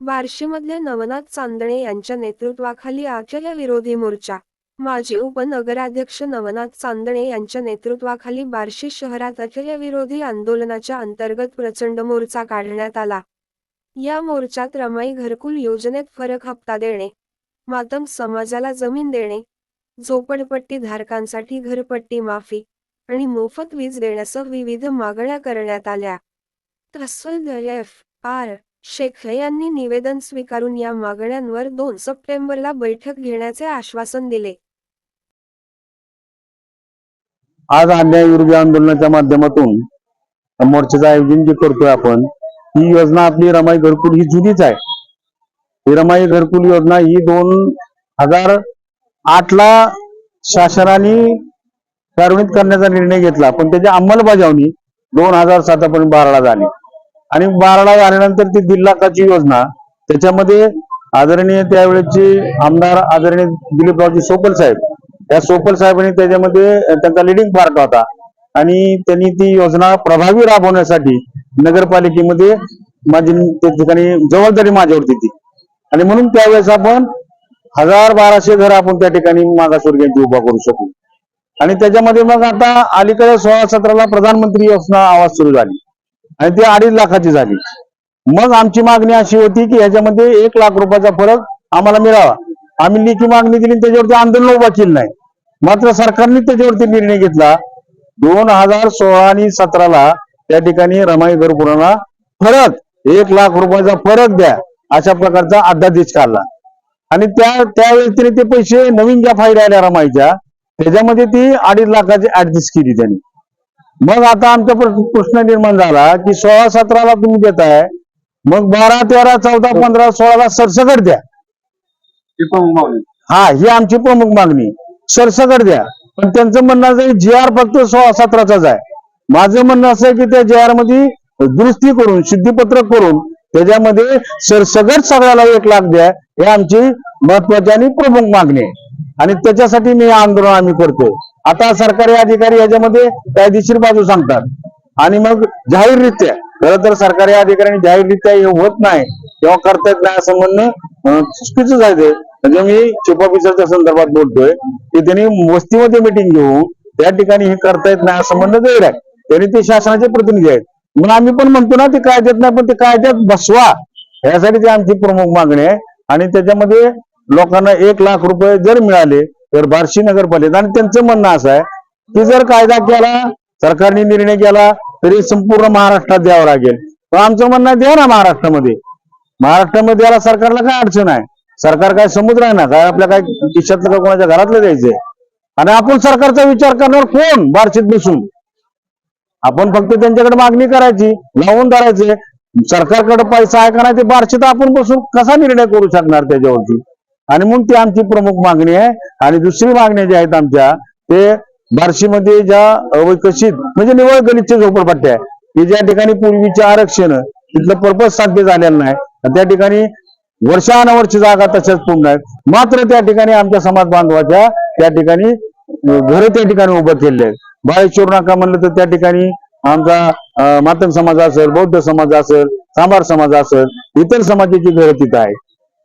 बार्शीमधल्या नवनाथ चांदणे यांच्या नेतृत्वाखाली आचार्य विरोधी मोर्चा. माजी उपनगराध्यक्ष नवनाथ चांदणे यांच्या नेतृत्वाखाली बार्शी शहरात आचार्य विरोधी आंदोलनाच्या अंतर्गत प्रचंड मोर्चा काढण्यात आला. या मोर्चात रमाई घरकुल योजनेत फरक हप्ता देणे मातम समाजाला जमीन देणे झोपडपट्टी धारकांसाठी घरपट्टी माफी आणि मोफत वीज देण्यासह विविध मागण्या करण्यात आल्या. तहसीलदार एफ. आर. शेख यांनी निवेदन स्वीकारून या मागण्यांवर दोन सप्टेंबरला बैठक घेण्याचे आश्वासन दिले. आज अन्यायविरोधी आंदोलनाच्या माध्यमातून मोर्चाचं आयोजन जे करतोय आपण ही योजना आपली रमाई घरकुल ही जुनीच आहे. ही रमाई घरकुल योजना ही दोन हजार आठ ला शासनाने कार्यान्वित करण्याचा निर्णय घेतला पण त्याची अंमलबजावणी दोन हजार सातापर्यंत बाराला झाली. आणि बारडा आल्यानंतर ती दीड लाखाची योजना. त्याच्यामध्ये आदरणीय त्यावेळेचे आमदार आदरणीय दिलीपरावजी सोपल साहेब. या सोपल साहेबांनी त्याच्यामध्ये त्यांचा लिडिंग पार्ट होता. आणि त्यांनी ती योजना प्रभावी राबवण्यासाठी नगरपालिकेमध्ये माझी त्या ठिकाणी जबाबदारी माझ्यावरती ती आणि म्हणून त्यावेळेस आपण हजार बाराशे घर आपण त्या ठिकाणी मागासवर्गीयांची उभा करू शकू. आणि त्याच्यामध्ये मग आता अलीकडे सोळा सतराला प्रधानमंत्री योजना आवाज सुरू झाली. आणि ती अडीच लाखाची झाली. मग आमची मागणी अशी होती की ह्याच्यामध्ये एक लाख रुपयाचा फरक आम्हाला मिळावा. आम्ही लेखी मागणी दिली त्याच्यावरती आंदोलन उभा केलं नाही. मात्र सरकारने त्याच्यावरती निर्णय घेतला. दोन हजार सोळा आणि सतराला त्या ठिकाणी रमाई घरकुलांना फरक एक लाख रुपयाचा फरक द्या अशा प्रकारचा अध्यादेश काढला. आणि त्या त्या व्यक्तीने ते पैसे नवीन ज्या फाईल आल्या रमाईच्या त्याच्यामध्ये ती अडीच लाखाची ऍडजस्ट केली त्यांनी. मग आता आमचा प्र- प्रश्न निर्माण झाला की सोळा सतराला तुम्ही देताय मग बारा तेरा चौदा पंधरा सोळाला सरसकट द्या. हा ही आमची प्रमुख मागणी. सरसकट द्या. पण त्यांचं म्हणणं असं जी आर फक्त सोळा सतराचाच आहे. माझं म्हणणं असं आहे की त्या जी आरमध्ये दुरुस्ती करून शुद्धीपत्रक करून त्याच्यामध्ये सरसकट सगळ्याला एक लाख द्या हे आमची महत्वाची आणि प्रमुख मागणी आहे. आणि त्याच्यासाठी मी आंदोलन आम्ही करतो. आता सरकारी अधिकारी याच्यामध्ये कायदेशीर बाजू सांगतात. आणि मग जाहीररित्या खरं तर सरकारी अधिकाऱ्यांनी जाहीररित्या हे होत नाही किंवा करता येत नाही असं म्हणणं चुकीचंच आहे ते. म्हणजे मी चुप ऑफिसरच्या संदर्भात बोलतोय की त्यांनी वस्तीमध्ये मिटिंग घेऊन त्या ठिकाणी हे करता येत नाही असं म्हणणं गैर आहे. त्यांनी ते शासनाचे प्रतिनिधी आहेत. म्हणून आम्ही पण म्हणतो ना ते कायद्यात नाही पण ते कायद्यात बसवा. यासाठी ती आमची प्रमुख मागणी आहे. आणि त्याच्यामध्ये लोकांना एक लाख रुपये जर मिळाले तर बार्शी नगरपालिका आणि त्यांचं म्हणणं असं आहे की जर कायदा केला सरकारने निर्णय केला तरी संपूर्ण महाराष्ट्रात द्यावं लागेल. तर आमचं म्हणणं द्या ना महाराष्ट्रामध्ये. महाराष्ट्रामध्ये याला सरकारला काय अडचण आहे? सरकार काय समुद्र आहे ना? काय आपल्या काय खिशातलं का कोणाच्या घरातलं द्यायचंय? आणि आपण सरकारचा विचार करणार कोण बार्शीत बसून? आपण फक्त त्यांच्याकडे मागणी करायची लावून धरायचे. सरकारकडे पैसा आहे का नाही ते बार्शीत आपण बसून कसा निर्णय करू शकणार त्याच्यावरती? आणि म्हणून ती आमची प्रमुख मागणी आहे. आणि दुसरी मागणी ज्या आहेत आमच्या ते बार्शीमध्ये ज्या अविकसित म्हणजे निवळ गलितचे झोपडपट्ट्या आहे. की ज्या ठिकाणी पूर्वीचे आरक्षण तिथलं पर्पज साध्य झालेलं नाही. त्या ठिकाणी वर्षानुवर्ष जागा तशाच पूर्ण आहेत. मात्र त्या ठिकाणी आमच्या समाज बांधवाच्या त्या ठिकाणी घर त्या ठिकाणी उभं केले आहेत. बाळेश्वर नाका म्हणलं तर त्या ठिकाणी आमचा मातम मातंग समाज असेल बौद्ध समाज असेल सांबार समाज असेल इतर समाजाची घरं तिथं आहेत.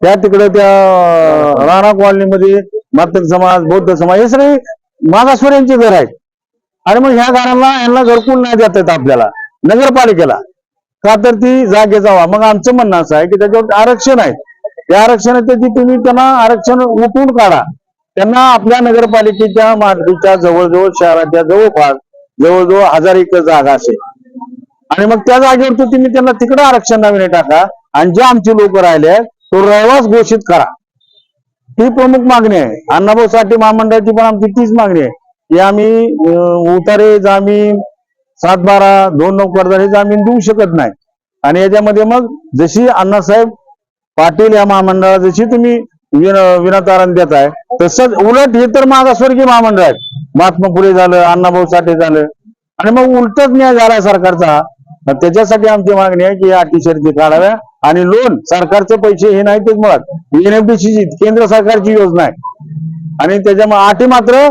त्या तिकडं त्या राणा राणा कॉलनीमध्ये मातक समाज बौद्ध समाज हे सगळे मागासवर्यांची घर आहेत. आणि मग ह्या घरांना यांना घरकुल नाही देता येत आपल्याला नगरपालिकेला. का तर ती जागे जावा. मग आमचं म्हणणं असं आहे की त्याच्यावर आरक्षण आहे. त्या आरक्षणाची तुम्ही त्यांना आरक्षण उठून काढा. त्यांना आपल्या नगरपालिकेच्या मागणीच्या जवळजवळ शहराच्या जवळपास जवळजवळ हजार एकर जागा असेल. आणि मग त्या जागेवरती तुम्ही त्यांना तिकडं आरक्षण नवीन टाका. आणि जे आमचे लोक राहिले आहेत, तो रहिवास घोषित करा. ही प्रमुख मागणी आहे. अण्णाभाऊ साठे महामंडळाची पण आमची तीच मागणी आहे. की आम्ही उतारे जामीन सात बारा दोन नऊ कर्ज हे जामीन देऊ शकत नाही. आणि याच्यामध्ये मग जशी अण्णासाहेब पाटील या महामंडळाला जशी तुम्ही विन विनातारण आहे तसंच उलट हे तर मागासवर्गीय महामंडळ आहेत. महात्मा फुले झालं अण्णाभाऊ साठे झालं. आणि मग उलटच न्याय झाला सरकारचा. त्याच्यासाठी आमची मागणी आहे की या अटी शर्ती काढाव्या. आणि लोन सरकारचे पैसे हे नाही तेच मुळात. एनएफडीसी केंद्र सरकारची योजना आहे. आणि त्याच्यामुळे अटी मात्र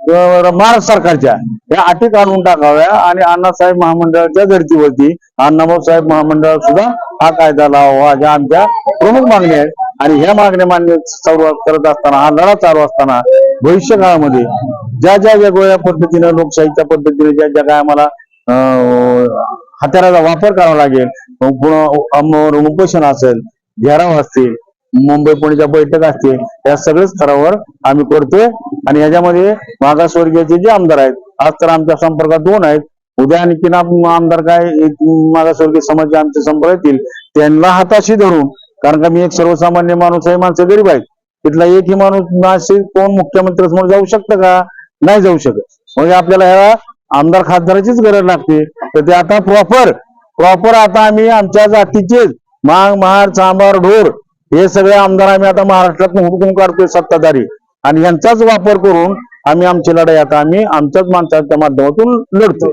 महाराष्ट्र सरकारच्या या अटी काढून टाकाव्या आणि अण्णासाहेब महामंडळाच्या धर्तीवरती अण्णाभाऊ साहेब महामंडळ सुद्धा हा कायदा लावावा ज्या आमच्या प्रमुख मागण्या आहेत. आणि ह्या मागण्या मान्य चालू करत असताना हा लढा चालू असताना भविष्य काळामध्ये ज्या ज्या वेगवेगळ्या पद्धतीने लोकशाहीच्या पद्धतीने ज्या ज्या काय आम्हाला अं, हत्याराचा वापर करावा लागेल. पुन्हा उपोषण असेल घेराव असतील मुंबई पुण्याच्या बैठक असतील या सगळ्या स्तरावर आम्ही करतोय. आणि याच्यामध्ये मागासवर्गीयचे जे आमदार आहेत आज तर आमच्या संपर्कात दोन आहेत. उद्या आणखीन आमदार काय एक मागासवर्गीय समाज आमचे संपर्क येतील त्यांना हाताशी धरून कारण का मी एक सर्वसामान्य माणूस आहे माणसं गरीब आहेत. तिथला एकही माणूस असे कोण मुख्यमंत्री जाऊ शकतं का? नाही जाऊ शकत. म्हणजे आपल्याला ह्या आमदार खासदाराचीच गरज लागते. तर ते आता प्रॉपर प्रॉपर आता आम्ही आमच्या जातीचेच मांग महार चांबार ढोर हे सगळे आमदार आम्ही आता महाराष्ट्रात हुडकून काढतोय सत्ताधारी. आणि यांचाच वापर करून आम्ही आमची लढाई आता आम्ही आमच्याच माणसाच्या माध्यमातून लढतोय.